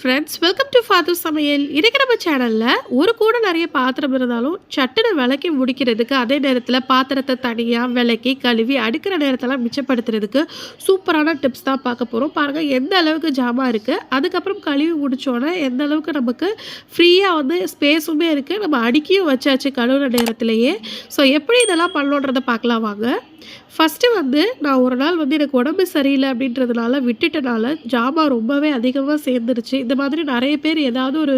Friends welcome to father சமையல் இன்றைக்கி நம்ம சேனலில் ஒரு கூட நிறைய பாத்திரம் இருந்தாலும் சட்டுன்னு விளக்கி முடிக்கிறதுக்கு அதே நேரத்தில் பாத்திரத்தை தனியாக விளக்கி கழுவி அடுக்கிற நேரத்தெல்லாம் மிச்சப்படுத்துறதுக்கு சூப்பரான டிப்ஸ் தான் பார்க்க போகிறோம் பாருங்கள் எந்த அளவுக்கு ஜாமான் இருக்குது அதுக்கப்புறம் கழுவி முடிச்சோன்னே எந்த அளவுக்கு நமக்கு ஃப்ரீயாக வந்து ஸ்பேஸுமே இருக்குது நம்ம அடுக்கியும் வச்சாச்சு கழுவுற நேரத்திலேயே. ஸோ எப்படி இதெல்லாம் பண்ணணுன்றதை பார்க்கலாம் வாங்க. ஃபஸ்ட்டு வந்து நான் ஒரு நாள் வந்து எனக்கு உடம்பு சரியில்லை அப்படின்றதுனால விட்டுட்டனால ஜாமா ரொம்பவே அதிகமாக சேர்ந்துருச்சு. இந்த மாதிரி நிறைய பேர் ஏதாவது ஒரு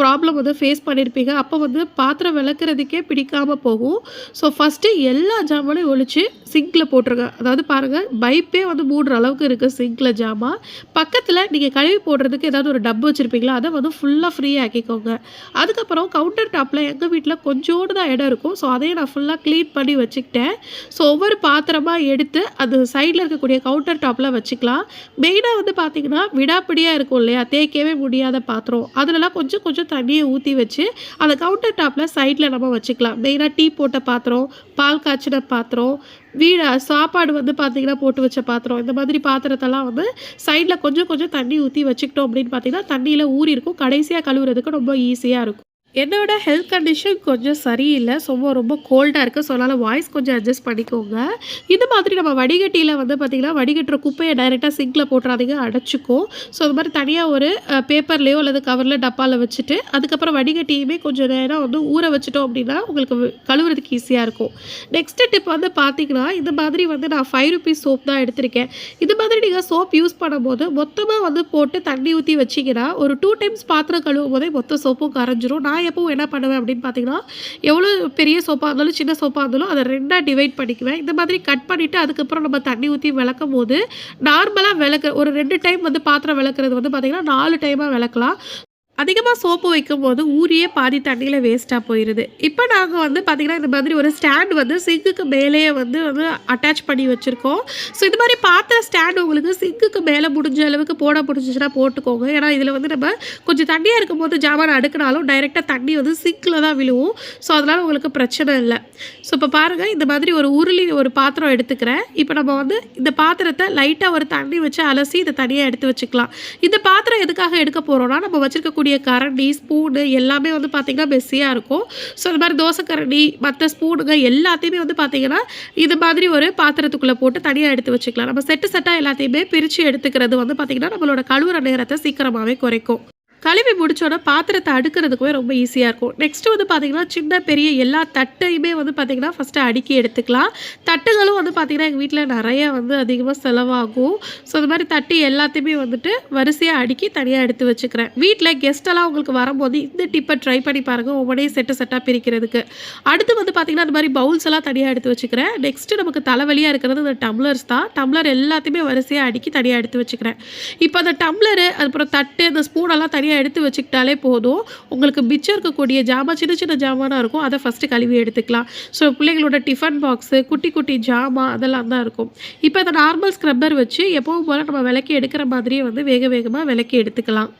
ப்ராப்ளம் வந்து ஃபேஸ் பண்ணியிருப்பீங்க அப்போ வந்து பாத்திரம் விளக்குறதுக்கே பிடிக்காமல் போகும். ஸோ ஃபஸ்ட்டு எல்லா ஜாமானையும் ஒழிச்சு சிங்கில் போட்டிருங்க. அதாவது பாருங்கள் பைப்பே வந்து மூடுற அளவுக்கு இருக்குது சிங்கில் ஜாமா. பக்கத்தில் நீங்கள் கழுவி போடுறதுக்கு ஏதாவது ஒரு டப்பு வச்சுருப்பீங்களா? அதை வந்து ஃபுல்லாக ஃப்ரீயாக ஆக்கிக்கோங்க. அதுக்கப்புறம் கவுண்டர் டாப்பில் எங்கள் வீட்டில் கொஞ்சோண்டு தான் இடம் இருக்கும். ஸோ அதையும் நான் ஃபுல்லாக க்ளீன் பண்ணி வச்சுக்கிட்டேன். ஸோ ஒவ்வொரு பாத்திரமாக எடுத்து அது சைடில் இருக்கக்கூடிய கவுண்டர் டாப்பில் வச்சுக்கலாம். மெயினாக வந்து பார்த்திங்கன்னா விடாப்பிடியாக இருக்கும் இல்லையா? தேய்க்கவே முடியாத பாத்திரம். அதுலலாம் கொஞ்சம் கொஞ்சம் தண்ணியை ஊற்றி வச்சு அந்த கவுண்டர் டாப்பில் சைடில் நம்ம வச்சுக்கலாம். மெயினாக டீ போட்ட பாத்திரம் பால் காய்ச்சின பாத்திரம் வீடு சாப்பாடு வந்து பார்த்திங்கன்னா போட்டு வச்ச பாத்திரம். இந்த மாதிரி பாத்திரத்தெல்லாம் வந்து சைடில் கொஞ்சம் கொஞ்சம் தண்ணி ஊற்றி வச்சுக்கிட்டோம் அப்படின்னு பார்த்தீங்கன்னா தண்ணியில் ஊறி இருக்கும். கடைசியாக கழுவுறதுக்கு ரொம்ப ஈஸியாக இருக்கும். என்னோட ஹெல்த் கண்டிஷன் கொஞ்சம் சரியில்லை. சும்மா ரொம்ப கோல்டாக இருக்குது ஸோ அதனால் வாய்ஸ் கொஞ்சம் அட்ஜஸ்ட் பண்ணிக்கோங்க. இந்த மாதிரி நம்ம வடிகட்டியில் வந்து பார்த்திங்கன்னா வடிகட்டுற குப்பையை டைரெக்டாக சிங்கில் போட்டுறாதீங்க. அடைச்சிக்கும் ஸோ அது மாதிரி தனியாக ஒரு பேப்பர்லேயோ அல்லது கவரில் டப்பாவில் வச்சுட்டு அதுக்கப்புறம் வடிகட்டியுமே கொஞ்சம் நேரம் வந்து ஊற வச்சுட்டோம் அப்படின்னா உங்களுக்கு கழுவுறதுக்கு ஈஸியாக இருக்கும். நெக்ஸ்ட்டு டிப் வந்து பார்த்திங்கன்னா இந்த மாதிரி வந்து நான் ஃபைவ் ருபீஸ் சோப் தான் எடுத்திருக்கேன். இது மாதிரி நீங்கள் சோப் யூஸ் பண்ணும்போது மொத்தமாக வந்து போட்டு தண்ணி ஊற்றி வச்சிங்கன்னா ஒரு டூ டைம்ஸ் பாத்திரம் கழுவும் போதே மொத்த சோப்பும் கரைஞ்சிரும். நான் எப்பவும் என்ன பண்ணுவேன் அப்படின்னு பார்த்தீங்கன்னா எவ்வளோ பெரிய சோப்பாக இருந்தாலும் சின்ன சோப்பாக இருந்தாலும் அதை ரெண்டாக டிவைட் பண்ணிக்குவேன். இந்த மாதிரி கட் பண்ணிவிட்டு அதுக்கப்புறம் நம்ம தண்ணி ஊற்றி விளக்கும் போது நார்மலாக விளக்க ஒரு ரெண்டு டைம் வந்து பாத்திரம் விளக்குறது வந்து பார்த்திங்கன்னா நாலு டைமாக விளக்கலாம். அதிகமாக சோப்பு வைக்கும்போது ஊரியே பாதி தண்ணியில் வேஸ்ட்டாக போயிடுது இப்போ நாங்கள் வந்து பார்த்திங்கன்னா இந்த மாதிரி ஒரு ஸ்டாண்ட் வந்து சிங்குக்கு மேலேயே வந்து வந்து அட்டாச் பண்ணி வச்சுருக்கோம். ஸோ இது மாதிரி பாத்திர ஸ்டாண்ட் உங்களுக்கு சிங்குக்கு மேலே முடிஞ்ச அளவுக்கு போட முடிஞ்சிச்சுன்னா போட்டுக்கோங்க. ஏன்னா இதில் வந்து நம்ம கொஞ்சம் தண்ணியாக இருக்கும்போது ஜாமான் அடுக்கினாலும் டைரெக்டாக தண்ணி வந்து சிங்கில் தான் விழுவும். ஸோ அதனால் உங்களுக்கு பிரச்சனை இல்லை. ஸோ இப்போ பாருங்கள் இந்த மாதிரி ஒரு உருளி ஒரு பாத்திரம் எடுத்துக்கிறேன். இப்போ நம்ம வந்து இந்த பாத்திரத்தை லைட்டாக ஒரு தண்ணி வச்சு அலசி இதை தனியாக எடுத்து வச்சுக்கலாம். இந்த பாத்திரம் எதுக்காக எடுக்க போகிறோம்னா நம்ம வச்சிருக்கக்கூடிய கரண்டி ஸ்பூனு எல்லாமே வந்து பார்த்திங்கன்னா மெஸ்ஸியாக இருக்கும். ஸோ இந்த மாதிரி தோசை கரண்டி மற்ற ஸ்பூனுங்க எல்லாத்தையுமே வந்து பார்த்திங்கன்னா இது மாதிரி ஒரு பாத்திரத்துக்குள்ளே போட்டு தனியாக எடுத்து வச்சுக்கலாம். நம்ம செட்டு செட்டாக எல்லாத்தையுமே பிரித்து எடுத்துக்கிறது வந்து பார்த்திங்கன்னா நம்மளோட கழுவுற நேரத்தை சீக்கிரமாகவே குறைக்கும். கழுவி முடிச்சோன்னா பாத்திரத்தை அடுக்கிறதுக்குமே ரொம்ப ஈஸியாக இருக்கும். நெக்ஸ்ட் வந்து பார்த்திங்கன்னா சின்ன பெரிய எல்லா தட்டையுமே வந்து பார்த்திங்கன்னா ஃபஸ்ட்டு அடுக்கி எடுத்துக்கலாம். தட்டுகளும் வந்து பார்த்திங்கன்னா எங்கள் வீட்டில் நிறைய வந்து அதிகமாக செலவாகும். ஸோ அது மாதிரி தட்டு எல்லாத்தையுமே வந்துட்டு வரிசையாக அடுக்கி தனியாக எடுத்து வச்சுக்கிறேன். வீட்டில் கெஸ்டெல்லாம் உங்களுக்கு வரும்போது இந்த டிப்பை ட்ரை பண்ணி பாருங்கள் ஒவ்வொன்றே செட்டு செட்டாக பிரிக்கிறதுக்கு. அடுத்து வந்து பார்த்திங்கன்னா அந்த மாதிரி பவுல்ஸ் எல்லாம் தனியாக எடுத்து வச்சுக்கிறேன். நெக்ஸ்ட்டு நமக்கு தலைவலியாக இருக்கிறது இந்த டம்ளர்ஸ் தான். டம்ளர் எல்லாத்தையுமே வரிசையாக அடுக்கி தனியாக எடுத்து வச்சுக்கிறேன். இப்போ அந்த டம்ளரு அப்புறம் தட்டு அந்த ஸ்பூனெல்லாம் தனியாக எடுத்து வச்சுக்கிட்டாலே போதும். உங்களுக்கு மிச்சம் இருக்கக்கூடிய ஜாமான் சின்ன சின்ன ஜாமானாக இருக்கும். அதை ஃபஸ்ட்டு கழுவி எடுத்துக்கலாம். ஸோ பிள்ளைங்களோட டிஃபன் பாக்ஸு குட்டி குட்டி ஜாமான் அதெல்லாம் தான் இருக்கும். இப்போ இந்த நார்மல் ஸ்க்ரப்பர் வச்சு எப்பவும் போல் நம்ம விளக்கி எடுக்கிற மாதிரியே வந்து வேக வேகமாக விளக்கி எடுத்துக்கலாம்.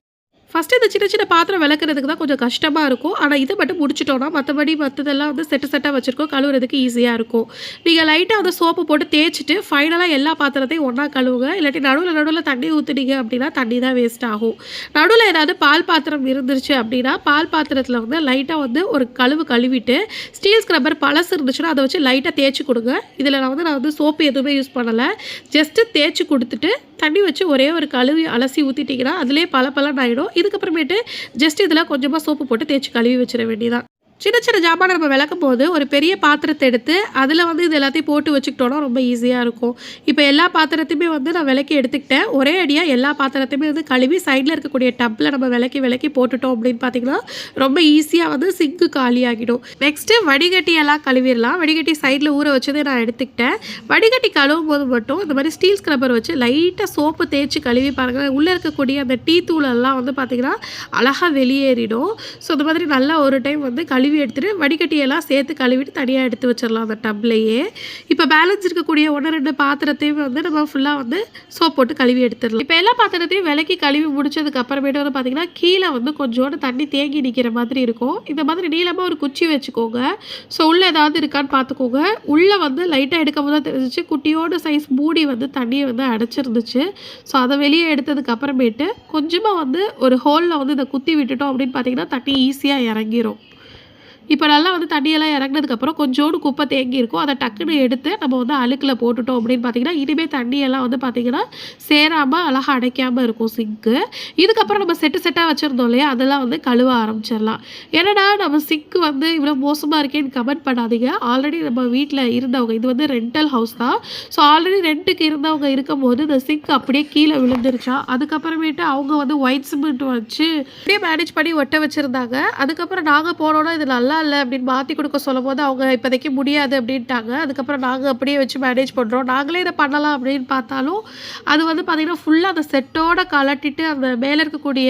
ஃபஸ்ட்டு இந்த சின்ன சின்ன பாத்திரம் விளக்குறதுக்கு தான் கொஞ்சம் கஷ்டமாக இருக்கும். ஆனால் இதை மட்டும் முடிச்சிட்டோன்னா மற்றபடி மற்றதெல்லாம் வந்து செட்டு செட்டாக வச்சுருக்கோம். கழுவுறதுக்கு ஈஸியாக இருக்கும். நீங்கள் லைட்டாக வந்து சோப்பு போட்டு தேய்ச்சிட்டு ஃபைனலாக எல்லா பாத்திரத்தையும் ஒன்றா கழுவுங்க. இல்லாட்டி நடுவில் நடுவில் தண்ணி ஊற்றுனீங்க அப்படின்னா தண்ணி தான் வேஸ்ட் ஆகும். நடுவில் ஏதாவது பால் பாத்திரம் இருந்துருச்சு அப்படின்னா பால் பாத்திரத்தில் வந்து லைட்டாக வந்து ஒரு கழுவு கழுவிட்டு ஸ்டீல் ஸ்க்ரப்பர் பழசு இருந்துச்சுன்னா அதை வச்சு லைட்டாக தேய்ச்சி கொடுங்க. இதில் நான் வந்து நான் வந்து சோப்பு எதுவுமே யூஸ் பண்ணலை. ஜஸ்ட்டு தேய்ச்சி கொடுத்துட்டு தண்ணி வச்சு ஒரே ஒரு கழுவி அலசி ஊற்றிட்டிங்கன்னா அதிலே பல பலன் ஆகிடும் இதுக்கப்புறமேட்டு ஜஸ்ட் இதில் கொஞ்சமாக சோப்பு போட்டு தேய்ச்சி கழுவி வச்சிட வேண்டியதான் சின்ன சின்ன ஜாமான் நம்ம விளக்கும் போது ஒரு பெரிய பாத்திரத்தை எடுத்து அதில் வந்து இது எல்லாத்தையும் போட்டு வச்சுக்கிட்டோன்னா ரொம்ப ஈஸியாக இருக்கும். இப்போ எல்லா பாத்திரத்தையுமே வந்து நான் விளக்கி எடுத்துக்கிட்டேன். ஒரே அடியாக எல்லா பாத்திரத்தையுமே வந்து கழுவி சைடில் இருக்கக்கூடிய டப்பில் நம்ம விளக்கி விளக்கி போட்டுட்டோம் அப்படின்னு பார்த்தீங்கன்னா ரொம்ப ஈஸியாக வந்து சிங்கு காலியாகிடும் நெக்ஸ்ட்டு வடிகட்டி எல்லாம் கழுவிடலாம். வடிகட்டி சைடில் ஊற வச்சதே நான் எடுத்துக்கிட்டேன். வடிகட்டி கழுவும் போது மட்டும் இந்த மாதிரி ஸ்டீல் ஸ்க்ரப்பர் வச்சு லைட்டாக சோப்பு தேய்ச்சி கழுவி பாருங்கள் உள்ளே இருக்கக்கூடிய அந்த டீ தூளெல்லாம் வந்து பார்த்திங்கன்னா அழகாக வெளியேறிடும். ஸோ இந்த மாதிரி நல்லா ஒரு டைம் வந்து கழுவி கழுவி எடுத்துட்டு வடிகட்டியெல்லாம் சேர்த்து கழுவிட்டு தனியாக எடுத்து வச்சிடலாம் அந்த டப்லையே. இப்போ பேலன்ஸ் இருக்கக்கூடிய ஒன்று ரெண்டு பாத்திரத்தையும் வந்து நம்ம ஃபுல்லாக வந்து சோப் போட்டு கழுவி எடுத்துடலாம். இப்போ எல்லா பாத்திரத்தையும் விலக்கி கழுவி முடிச்சதுக்கு அப்புறமேட்டு வந்து பார்த்தீங்கன்னா கீழே வந்து கொஞ்சோண்டு தண்ணி தேங்கி நிற்கிற மாதிரி இருக்கும். இந்த மாதிரி நீளமாக ஒரு குச்சி வச்சுக்கோங்க. ஸோ உள்ளே ஏதாவது இருக்கான்னு பார்த்துக்கோங்க உள்ளே வந்து லைட்டாக எடுக்கும் போது தெரிஞ்சிச்சு. குட்டியோட சைஸ் மூடி வந்து தண்ணியை வந்து அடைச்சிருந்துச்சு. ஸோ அதை வெளியே எடுத்ததுக்கு அப்புறமேட்டு கொஞ்சமாக வந்து ஒரு ஹோலில் வந்து இதை குத்தி விட்டுட்டோம் அப்படின்னு பார்த்தீங்கன்னா தண்ணி ஈஸியாக இறங்கிரும். இப்போ நல்லா வந்து தண்ணியெல்லாம் இறங்கினதுக்கப்புறம் கொஞ்சோண்டு குப்பை தேங்கி இருக்கும். அதை டக்குன்னு எடுத்து நம்ம வந்து அழுக்கில் போட்டுட்டோம் அப்படின்னு பார்த்தீங்கன்னா இனிமேல் தண்ணியெல்லாம் வந்து பார்த்திங்கன்னா சேராமல் அழகாக அடைக்காமல் இருக்கும் சிங்க்கு இதுக்கப்புறம் நம்ம செட்டு செட்டாக வச்சுருந்தோம் இல்லையா? அதெல்லாம் வந்து கழுவ ஆரம்பிச்சிடலாம். ஏன்னா நம்ம சிங்க்கு வந்து இவ்வளோ மோசமாக இருக்கேன்னு கமெண்ட் பண்ணாதீங்க. ஆல்ரெடி நம்ம வீட்டில் இருந்தவங்க இது வந்து ரெண்டல் ஹவுஸ் தான். ஸோ ஆல்ரெடி ரெண்ட்டுக்கு இருந்தவங்க இருக்கும்போது இந்த சிங்க் அப்படியே கீழே விழுந்துருச்சா? அதுக்கப்புறமேட்டு அவங்க வந்து ஒயிட் சிமெண்ட் வச்சு அப்படியே மேனேஜ் பண்ணி ஒட்ட வச்சுருந்தாங்க. அதுக்கப்புறம் நாங்கள் போனோன்னா இது நல்லா இல்லை அப்படின்னு மாற்றி கொடுக்க சொல்லும் போது அவங்க இப்போதைக்கு முடியாது அப்படின்ட்டாங்க. அதுக்கப்புறம் நாங்கள் அப்படியே வச்சு மேனேஜ் பண்ணுறோம் நாங்களே இதை பண்ணலாம் அப்படின்னு பார்த்தாலும் அது வந்து பார்த்திங்கன்னா ஃபுல்லாக அந்த செட்டோட கலட்டிட்டு அந்த மேலே இருக்கக்கூடிய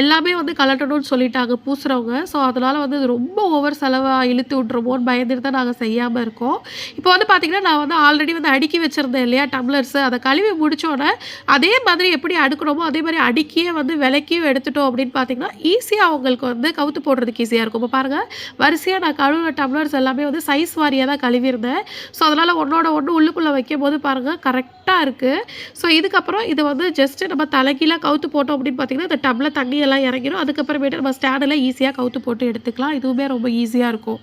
எல்லாமே வந்து கலட்டணும்னு சொல்லிட்டாங்க பூசுகிறவங்க ஸோ அதனால் வந்து இது ரொம்ப ஓவர் செலவாக இழுத்து விட்ருமோன்னு பயந்துட்டு தான் நாங்கள் செய்யாமல் இருக்கோம். இப்போ வந்து பார்த்திங்கன்னா நான் வந்து ஆல்ரெடி வந்து அடுக்கி வச்சுருந்தேன் இல்லையா டம்ளர்ஸு அதை கழுவி முடித்தோடனே அதே மாதிரி எப்படி அடுக்கணுமோ அதே மாதிரி அடுக்கியே வந்து விலைக்கியும் எடுத்துட்டோம் அப்படின்னு பார்த்தீங்கன்னா ஈஸியாக அவங்களுக்கு வந்து கவுத்து போடுறதுக்கு ஈஸியாக இருக்கும். இப்போ பாருங்கள் வரிசையாக நான் கழுவுன டம்ளர்ஸ் எல்லாமே வந்து சைஸ் வாரியாக தான் கழுவியிருந்தேன். ஸோ அதனால் ஒன்றோட ஒன்று உள்ளுக்குள்ளே வைக்கும் போது பாருங்கள் கரெக்டாக இருக்குது ஸோ இதுக்கப்புறம் இது வந்து ஜஸ்ட்டு நம்ம தலைக்கீழாக கவுத்து போட்டோம் அப்படின்னு பார்த்தீங்கன்னா இந்த டம்ளர் தண்ணியெல்லாம் இறங்கிடும் அதுக்கப்புறமேட்டு நம்ம ஸ்டாண்டில் ஈஸியாக கவுத்து போட்டு எடுத்துக்கலாம். இதுவுமே ரொம்ப ஈஸியாக இருக்கும்.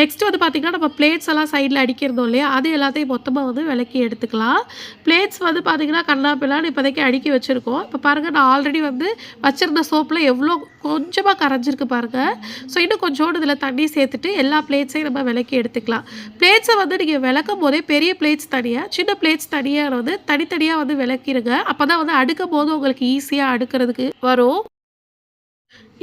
நெக்ஸ்ட் வந்து பார்த்திங்கன்னா நம்ம பிளேட்ஸ் எல்லாம் சைடில் அடிக்கிறதோம் இல்லையா? அது எல்லாத்தையும் மொத்தமாக வந்து விளக்கி எடுத்துக்கலாம். பிளேட்ஸ் வந்து பார்த்திங்கன்னா கண்ணா இப்போதைக்கு அடுக்கி வச்சுருக்கோம். இப்போ பாருங்கள் நான் ஆல்ரெடி வந்து வச்சுருந்த சோப்பில் எவ்வளோ கொஞ்சமாக கரைஞ்சிருக்கு பாருங்கள் ஸோ இன்னும் கொஞ்சோண்டு இதில் தண்ணி சேர்த்துட்டு எல்லா பிளேட்ஸையும் நம்ம விளக்கி எடுத்துக்கலாம். பிளேட்ஸை வந்து நீங்கள் விளக்கும் போதே பெரிய பிளேட்ஸ் தனியாக சின்ன பிளேட்ஸ் தனியாக வந்து தனித்தனியாக வந்து விளக்கிடுங்க. அப்போ தான் வந்து அடுக்கும் போது உங்களுக்கு ஈஸியாக அடுக்கிறதுக்கு வரும்.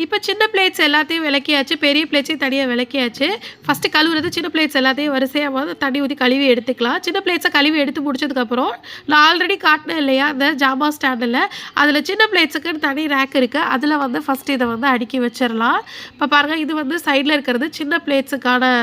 இப்போ சின்ன பிளேட்ஸ் எல்லாத்தையும் விளக்கியாச்சு பெரிய பிளேட்ஸையும் தனியாக விளக்கியாச்சு. ஃபஸ்ட்டு கழுவுறது சின்ன பிளேட்ஸ் எல்லாத்தையும் வரிசையாக வந்து தண்ணி ஊற்றி கழுவி எடுத்துக்கலாம். சின்ன பிளேட்ஸை கழுவி எடுத்து முடிச்சதுக்கப்புறம் நான் ஆல்ரெடி காட்டினேன் இல்லையா அந்த ஜாமா ஸ்டாண்டில் அதில் சின்ன பிளேட்ஸுக்குன்னு தனி ரேக் இருக்குது அதில் வந்து ஃபஸ்ட்டு இதை வந்து அடுக்கி வச்சிடலாம். இப்போ பாருங்கள் இது வந்து சைடில் இருக்கிறது சின்ன பிளேட்ஸுக்கான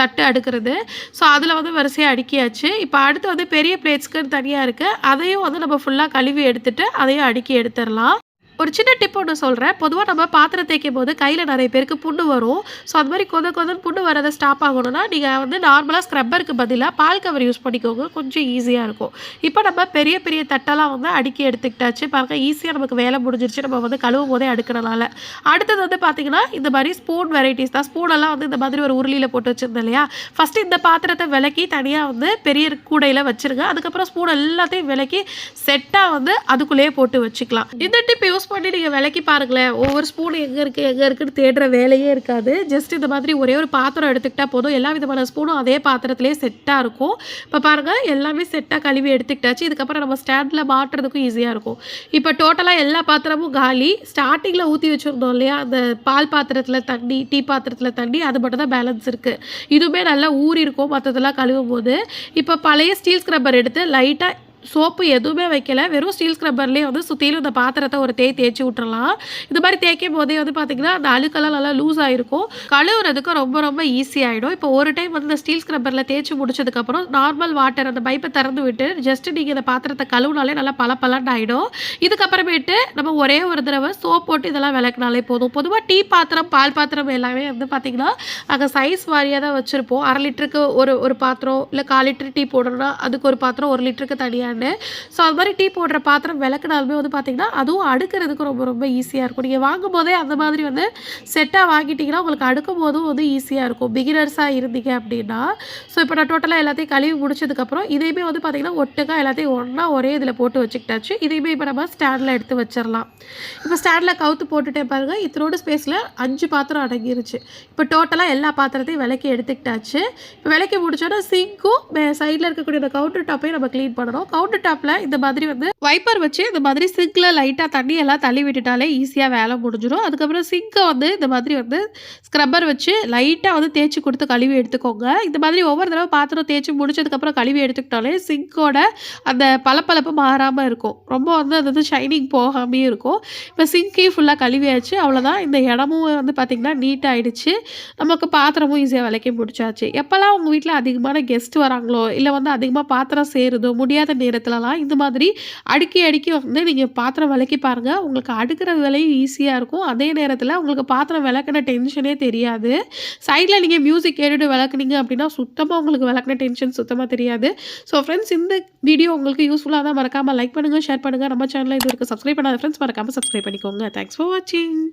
தட்டு அடுக்கிறது. ஸோ அதில் வந்து வரிசையாக அடுக்கியாச்சு. இப்போ அடுத்து வந்து பெரிய பிளேட்ஸ்க்குன்னு தனியாக இருக்குது அதையும் வந்து நம்ம ஃபுல்லாக கழுவி எடுத்துகிட்டு அதையும் அடுக்கி எடுத்துடலாம். ஒரு சின்ன டிப் ஒன்று சொல்கிறேன் பொதுவாக நம்ம பாத்திரம் தேய்க்கும் போது கையில் நிறைய பேருக்கு புண்ணு வரும். ஸோ அது மாதிரி கொத கொதன்னு புண்ணு வரதை ஸ்டாப் ஆகணும்னா நீங்கள் வந்து நார்மலாக ஸ்க்ரப்பருக்கு பதிலாக பால் கவர் யூஸ் பண்ணிக்கோங்க. கொஞ்சம் ஈஸியாக இருக்கும். இப்போ நம்ம பெரிய பெரிய தட்டெல்லாம் வந்து அடுக்கி எடுத்துக்கிட்டாச்சு. பாருங்க ஈஸியாக நமக்கு வேலை முடிஞ்சிருச்சு. நம்ம வந்து கழுவும் போதே அடுக்கிறனால. அடுத்தது வந்து பார்த்திங்கன்னா இந்த மாதிரி ஸ்பூன் வெரைட்டிஸ் தான். ஸ்பூனெல்லாம் வந்து இந்த மாதிரி ஒரு உருளியில் போட்டு வச்சுருந்தேன் இல்லையா? ஃபஸ்ட்டு இந்த பாத்திரத்தை விலக்கி தனியாக வந்து பெரிய கூடையில் வச்சுருங்க. அதுக்கப்புறம் ஸ்பூன் எல்லாத்தையும் விலக்கி செட்டாக வந்து அதுக்குள்ளேயே போட்டு வச்சுக்கலாம். இந்த டிப் யூஸ் பண்ணி நீங்கள் விலைக்கு பாருங்களேன். ஒவ்வொரு ஸ்பூன் எங்கே இருக்குது எங்கே இருக்குதுன்னு தேடுற வேலையே இருக்காது. ஜஸ்ட் இந்த மாதிரி ஒரே ஒரு பாத்திரம் எடுத்துக்கிட்டால் போதும். எல்லா விதமான ஸ்பூனும் அதே பாத்திரத்துலேயே செட்டாக இருக்கும். இப்போ பாருங்கள் எல்லாமே செட்டாக கழுவி எடுத்துக்கிட்டாச்சு. இதுக்கப்புறம் நம்ம ஸ்டாண்டில் மாட்டுறதுக்கும் ஈஸியாக இருக்கும். இப்போ டோட்டலாக எல்லா பாத்திரமும் காலி. ஸ்டார்டிங்கில் ஊற்றி வச்சுருந்தோம் இல்லையா? அந்த பால் பாத்திரத்தில் தண்ணி டீ பாத்திரத்தில் தண்ணி அது மட்டும் தான் பேலன்ஸ் இருக்குது இதுவுமே நல்லா ஊறி இருக்கும். மற்றதெல்லாம் கழுவும் போது இப்போ பழைய ஸ்டீல் ஸ்க்ரப்பர் எடுத்து லைட்டாக சோப்பு எதுவுமே வைக்கல. வெறும் ஸ்டீல் ஸ்க்ரப்பர்லேயே வந்து சுற்றிலும் இந்த பாத்திரத்தை ஒரு தேய் தேய்ச்சி விட்டுறலாம். இந்த மாதிரி தேய்க்கும் போதே வந்து பார்த்திங்கன்னா அந்த அழுக்கெல்லாம் நல்லா லூஸ் ஆகிருக்கும் கழுவுறதுக்கு ரொம்ப ரொம்ப ஈஸி ஆகிடும் இப்போ ஒரு டைம் வந்து இந்த ஸ்டீல் ஸ்க்ரப்பரில் தேய்ச்சி முடிச்சதுக்கப்புறம் நார்மல் வாட்டர் அந்த பைப்பை திறந்து விட்டு ஜஸ்ட் நீங்கள் இந்த பாத்திரத்தை கழுவுனாலே நல்லா பல பலன்னு ஆகிடும் இதுக்கப்புறமேட்டு நம்ம ஒரே ஒரு தடவை சோப் போட்டு இதெல்லாம் விளக்குனாலே போதும். பொதுவாக டீ பாத்திரம் பால் பாத்திரம் எல்லாமே வந்து பார்த்திங்கன்னா அங்கே சைஸ் வாரியாக தான் வச்சுருப்போம். அரை லிட்டருக்கு ஒரு ஒரு பாத்திரம் இல்லை கால் லிட்டர் டீ போடணும்னா அதுக்கு ஒரு பாத்திரம் ஒரு லிட்டருக்கு தனியாக தனியான்னு ஸோ அது மாதிரி டீ போடுற பாத்திரம் விளக்குனாலுமே வந்து பார்த்திங்கன்னா அதுவும் அடுக்கிறதுக்கு ரொம்ப ரொம்ப ஈஸியாக இருக்கும். நீங்கள் வாங்கும் போதே அந்த மாதிரி வந்து செட்டாக வாங்கிட்டிங்கன்னா உங்களுக்கு அடுக்கும் போதும் வந்து ஈஸியாக இருக்கும். பிகினர்ஸாக இருந்தீங்க அப்படின்னா ஸோ இப்போ நான் டோட்டலாக எல்லாத்தையும் கழுவி முடிச்சதுக்கப்புறம் இதையுமே வந்து பார்த்திங்கன்னா ஒட்டுக்கா எல்லாத்தையும் ஒன்றா ஒரே இதில் போட்டு வச்சுக்கிட்டாச்சு. இதையுமே இப்போ நம்ம ஸ்டாண்டில் எடுத்து வச்சிடலாம் இப்போ ஸ்டாண்டில் கவுத்து போட்டுட்டே பாருங்கள் இத்தனோட ஸ்பேஸில் அஞ்சு பாத்திரம் அடங்கிருச்சு. இப்போ டோட்டலாக எல்லா பாத்திரத்தையும் விளக்கி எடுத்துக்கிட்டாச்சு. இப்போ விளக்கி முடிச்சோன்னா சிங்க்கும் சைடில் இருக்கக்கூடிய அந்த கவுண்டர் டாப்பையும் நம்ம க்ளீன் பண்ணணும். கவுண்டர் டாப்பில் இந்த மாதிரி வந்து வைப்பர் வச்சு இந்த மாதிரி சிங்கில் லைட்டாக தண்ணி எல்லாம் தள்ளி விட்டுட்டாலே ஈஸியாக வேலை முடிஞ்சிடும் அதுக்கப்புறம் சிங்கை வந்து இந்த மாதிரி வந்து ஸ்க்ரப்பர் வச்சு லைட்டாக வந்து தேய்ச்சி கொடுத்து கழுவி எடுத்துக்கோங்க. இந்த மாதிரி ஒவ்வொரு தடவை பாத்திரம் தேய்ச்சி முடிச்சதுக்கப்புறம் கழுவி எடுத்துக்கிட்டாலே சிங்கோட அந்த பளபளப்பு மாறாமல் இருக்கும். ரொம்ப வந்து அது வந்து ஷைனிங் போகாமே இருக்கும். இப்போ சிங்கையும் ஃபுல்லாக கழுவியாச்சு. அவ்வளோதான் இந்த இடமும் வந்து பார்த்திங்கன்னா நீட் ஆயிடுச்சு. நமக்கு பாத்திரமும் ஈஸியாக விளக்கி முடிச்சாச்சு. எப்போல்லாம் உங்கள் வீட்டில் அதிகமான கெஸ்ட் வராங்களோ இல்லை வந்து அதிகமாக பாத்திரம் சேருதோ முடியாத இடத்துலலாம் இந்த மாதிரி அடுக்கி அடுக்கி வந்து நீங்கள் பாத்திரம் விளக்கி பாருங்கள் உங்களுக்கு அடுக்கிற வேலையும் ஈஸியாக இருக்கும். அதே நேரத்தில் உங்களுக்கு பாத்திரம் விளக்குன டென்ஷனே தெரியாது. சைடில் நீங்கள் மியூசிக் கேட்டுட்டு விளக்குனீங்க அப்படின்னா சுத்தமாக உங்களுக்கு விளக்குன டென்ஷன் சுத்தமாக தெரியாது. ஸோ ஃப்ரெண்ட்ஸ் இந்த வீடியோ உங்களுக்கு யூஸ்ஃபுல்லாக தான். மறக்காமல் லைக் பண்ணுங்கள் ஷேர் பண்ணுங்கள் நம்ம சேனலில் இது இருக்குது சப்ஸ்கிரைப் பண்ணாத ஃப்ரெண்ட்ஸ் மறக்காமல் சப்ஸ்கிரைப் பண்ணிக்கோங்க. தேங்க்ஸ் ஃபார் வாட்சிங்